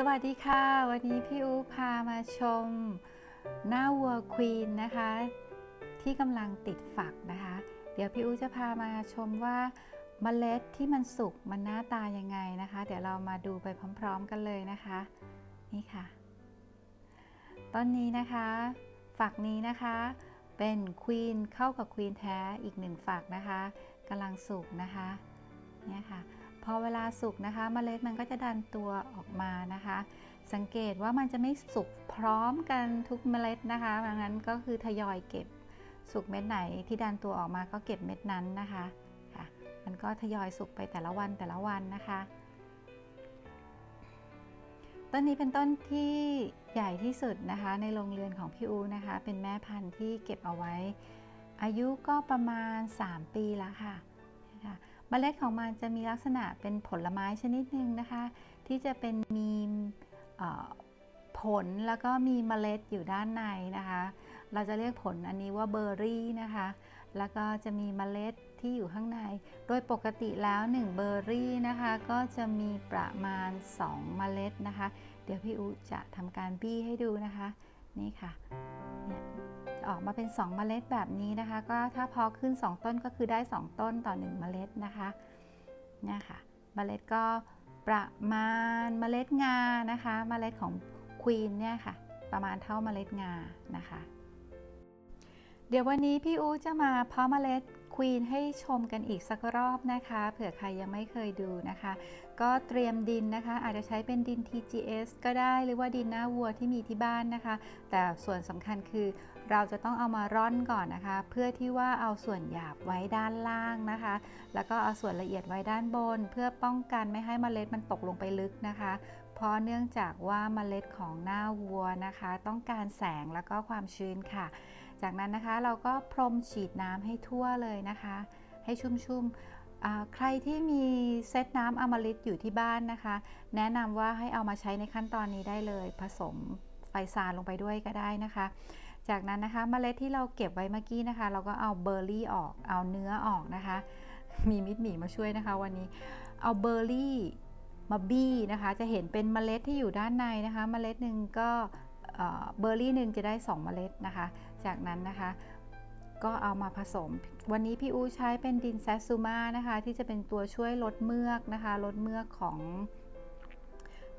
สวัสดีค่ะ วันนี้พี่อูพามาชมหน้าวัวควีนนะคะ ที่กำลังติดฝักนะคะ เดี๋ยวพี่อูจะพามาชมว่าเมล็ดที่มันสุกมันหน้าตายังไงนะคะ เดี๋ยวเรามาดูไปพร้อมๆกันเลยนะคะ นี่ค่ะต้นนี้นะคะ ฝักนี้นะคะ เป็นควีนเข้ากับควีนแท้อีกหนึ่งฝักนะคะกำลังสุกนะคะเนี่ยค่ะ พอเวลาสุกนะคะเมล็ดมันก็จะดันตัวออกมานะคะ สังเกตว่ามันจะไม่สุกพร้อมกันทุกเมล็ดนะคะดังนั้นก็คือทยอยเก็บสุกเม็ดไหนที่ดันตัวออกมาก็เก็บเม็ดนั้นนะคะค่ะมันก็ทยอยสุกไปแต่ละวันแต่ละวันนะคะ ต้นนี้เป็นต้นที่ใหญ่ที่สุดนะคะ ในโรงเรือนของพี่อูนะคะ เป็นแม่พันธุ์ที่เก็บเอาไว้ อายุก็ประมาณ 3 ปีแล้วค่ะนะคะ เมล็ดของมันจะมีลักษณะเป็นผลไม้ชนิดหนึ่งนะคะ ที่จะเป็นมีผลแล้วก็มีเมล็ดอยู่ด้านในนะคะ เราจะเรียกผลอันนี้ว่าเบอร์รี่นะคะ แล้วก็จะมีเมล็ดที่อยู่ข้างใน โดยปกติแล้ว1เบอร์รี่นะคะก็จะมีประมาณ 2 เมล็ดนะคะ เดี๋ยวพี่อูจะทำการบี้ให้ดูนะคะ นี่ค่ะเนี่ยจะ ออกมาเป็น 2 เมล็ดแบบนี้นะคะ ก็ถ้าพอขึ้น 2 ต้นก็คือได้ 2 ต้นต่อ 1 เมล็ดนะคะเนี่ยค่ะ เมล็ดก็ประมาณเมล็ดงานะคะ เมล็ดของควีนเนี่ยค่ะ ประมาณเท่าเมล็ดงานะคะ เดี๋ยววันนี้พี่อู๋จะมาเพาะเมล็ดควีนให้ชมกันอีกสักรอบนะคะ เผื่อใครยังไม่เคยดูนะคะ ก็เตรียมดินนะคะ อาจจะใช้เป็นดิน TGS ก็ได้หรือว่าดินหน้าวัวที่มีที่บ้านนะคะ แต่ส่วนสำคัญคือเราจะต้องเอามาร่อนก่อนนะคะ เพื่อที่ว่าเอาส่วนหยาบไว้ด้านล่างนะคะ แล้วก็เอาส่วนละเอียดไว้ด้านบน เพื่อป้องกันไม่ให้เมล็ดมันตกลงไปลึกนะคะ เพราะเนื่องจากว่าเมล็ดของหน้าวัวนะคะ ต้องการแสงแล้วก็ความชื้นค่ะ จากนั้นนะคะเราก็พรมฉีดน้ำให้ทั่วเลยนะคะ ให้ชุ่มๆใครที่มีเซตน้ำอมฤตอยู่ที่บ้านนะคะ แนะนำว่าให้เอามาใช้ในขั้นตอนนี้ได้เลย ผสมไฟซานลงไปด้วยก็ได้นะคะ จากนั้นนะคะเมล็ดที่เราเก็บไว้เมื่อกี้นะคะ เราก็เอาเบอร์รี่ออกเอาเนื้อออกนะคะ มีมิดหมี่มาช่วยนะคะวันนี้เอาเบอร์รี่ มาบี้นะคะจะเห็นเป็นเมล็ดที่อยู่ด้านในนะคะ เมล็ดหนึ่งก็เบอร์รี่หนึ่งจะได้ 2 เมล็ดนะคะ จากนั้นนะคะก็เอามาผสม วันนี้พี่อูใช้เป็นดินแซซูมานะคะ ที่จะเป็นตัวช่วยลดเมือกนะคะ ลดเมือกของ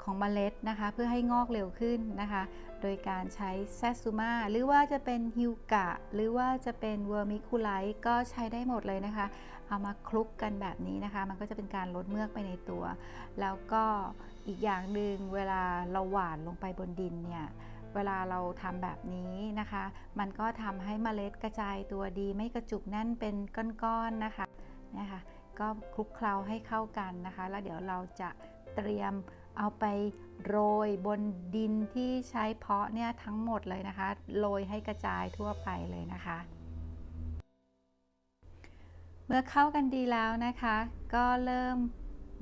ของเมล็ดนะคะ เพื่อให้งอกเร็วขึ้นนะคะ โดยการใช้แซซูมาหรือว่าจะเป็นฮิวกะ หรือว่าจะเป็นเวอร์มิคูไลท์ก็ใช้ได้หมดเลยนะคะ เอามาคลุกกันแบบนี้นะคะ มันก็จะเป็นการลดเมือกไปในตัว แล้วก็อีกอย่างหนึ่งเวลาเราหว่านลงไปบนดินเนี่ยเวลาเราทำแบบนี้นะคะ มันก็ทำให้เมล็ดกระจายตัวดี ไม่กระจุกแน่นเป็นก้อนๆนะคะนะคะ ก็คลุกเคล้าให้เข้ากันนะคะ แล้วเดี๋ยวเราจะเตรียม เอาไปโรยบนดินที่ใช้เพาะเนี่ยทั้งหมดเลยนะคะ โรยให้กระจายทั่วไปเลยนะคะ เมื่อเข้ากันดีแล้วนะคะ ก็เริ่ม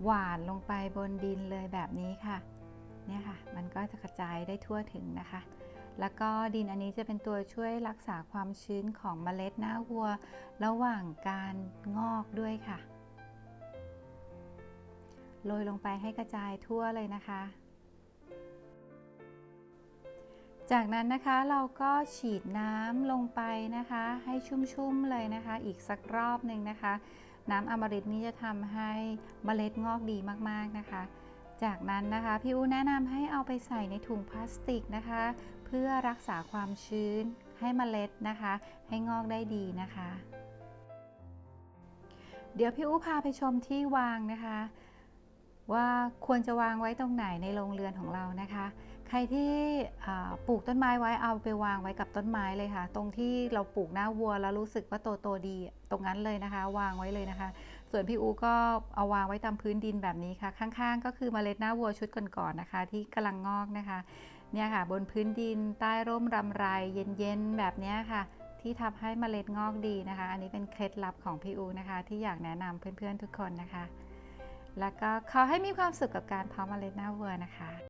หวานลงไปบนดินเลยแบบนี้ค่ะ เนี่ยค่ะ มันก็จะกระจายได้ทั่วถึงนะคะ แล้วก็ดินอันนี้จะเป็นตัวช่วยรักษาความชื้นของเมล็ดหน้าวัว ระหว่างการงอกด้วยค่ะ โรยลงไปให้กระจายทั่วเลยนะคะ จากนั้นนะคะเราก็ฉีดน้ำลงไปนะคะ ให้ชุ่มๆเลยนะคะ อีกสักรอบหนึ่งนะคะ น้ำอมฤตนี้จะทำให้เมล็ดงอกดีมากๆนะคะจากนั้นนะคะพี่อูแนะนำให้เอาไปใส่ในถุงพลาสติกนะคะ เพื่อรักษาความชื้นให้เมล็ดนะคะ ให้งอกได้ดีนะคะ เดี๋ยวพี่อูพาไปชมที่วางนะคะ ว่าควรจะวางไว้ตรงไหนในโรงเรือนของเรานะคะ ใครที่ปลูกต้นไม้ไว้เอาไปวางไว้กับต้นไม้เลยค่ะ ตรงที่เราปลูกหน้าวัวแล้วรู้สึกว่าโตโตดีตรงนั้นเลยนะคะ วางไว้เลยนะคะ ส่วนพี่อูก็เอาวางไว้ตามพื้นดินแบบนี้ค่ะ ข้างๆ ก็คือเมล็ดหน้าวัวชุดก่อนๆนะคะ ที่กำลังงอกนะคะเนี่ยค่ะบนพื้นดินใต้ร่มรำไรเย็นๆแบบนี้ค่ะ ที่ทำให้เมล็ดงอกดีนะคะ อันนี้เป็นเคล็ดลับของพี่อูนะคะ ที่อยากแนะนำเพื่อนๆทุกคนนะคะ แล้วก็ขอให้มีความสุขกับการเพาะเมล็ดหน้าวัวนะคะ